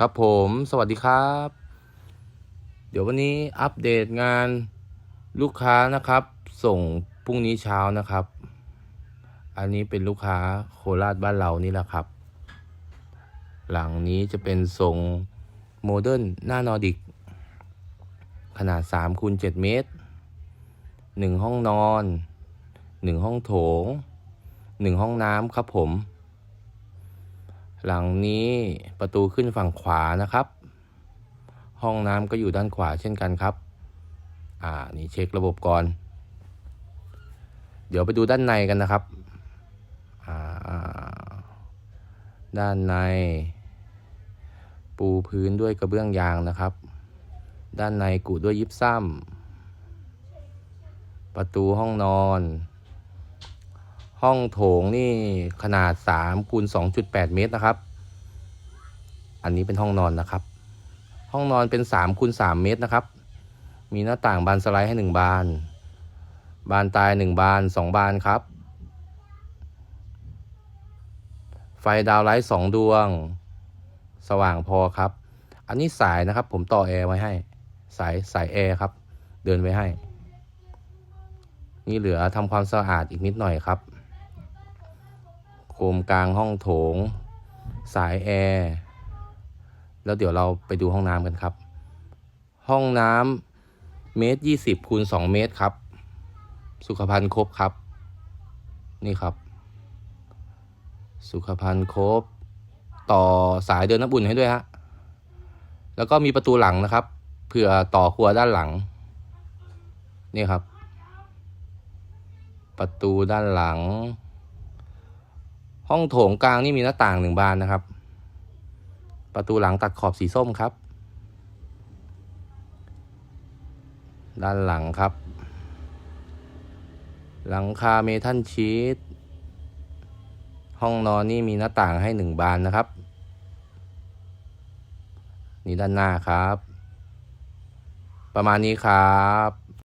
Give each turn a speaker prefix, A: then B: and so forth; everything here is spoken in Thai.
A: ครับผมสวัสดีครับ เดี๋ยววันนี้อัปเดตงานลูกค้านะครับ ส่งพรุ่งนี้เช้านะครับ อันนี้เป็นลูกค้าโคราชบ้านเรานี่แหละครับ หลังนี้จะเป็นทรงโมเดิร์นหน้านอร์ดิก ขนาด3คูณ7เมตร 1 ห้องนอน 1 ห้องโถง 1 ห้องน้ำครับผม หลังนี้ประตูขึ้นฝั่งขวานะครับ ห้องน้ำก็อยู่ด้านขวาเช่นกันครับ อ่า นี่เช็คระบบก่อน เดี๋ยวไปดูด้านในกันนะครับ อ่า ด้านใน ปูพื้นด้วยกระเบื้องยางนะครับ ด้านในกูด้วยยิปซัมประตูห้องนอน ห้องโถงนี่ขนาด3คูณ2.8 เมตรนะครับ อันนี้เป็นห้องนอนนะครับ ห้องนอนเป็น3คูณ3เมตรนะครับ มีหน้าต่างบานสไลด์ให้ 1 บาน บานตาย 1 บาน 2 บานครับ ไฟดาวไลท์2ดวง สว่างพอครับ อันนี้สายนะครับ ผมต่อแอร์ไว้ให้ สายสายแอร์ครับ เดินไว้ให้ นี่เหลือทำความสะอาดอีกนิดหน่อยครับ โคมกลางห้องโถง สายแอร์แล้วเดี๋ยวเราไปดูห้องน้ำกันครับ ห้องน้ำเมตรยี่สิบคูณสองเมตรครับ สุขภัณฑ์ครบครับ นี่ครับ สุขภัณฑ์ครบ ต่อสายเดินน้ำอุ่นให้ด้วยฮะแล้วก็มีประตูหลังนะครับเผื่อต่อครัวด้านหลัง นี่ครับ ประตูด้านหลัง ห้องโถงกลางนี่มีหน้าต่างหนึ่งบานนะครับ ประตูหลังตัดขอบสีส้มครับ ด้านหลังครับ หลังคาเมทัลชีตห้องนอนนี่มีหน้าต่างให้หนึ่งบานนะครับ นี่ด้านหน้าครับ ประมาณนี้ครับ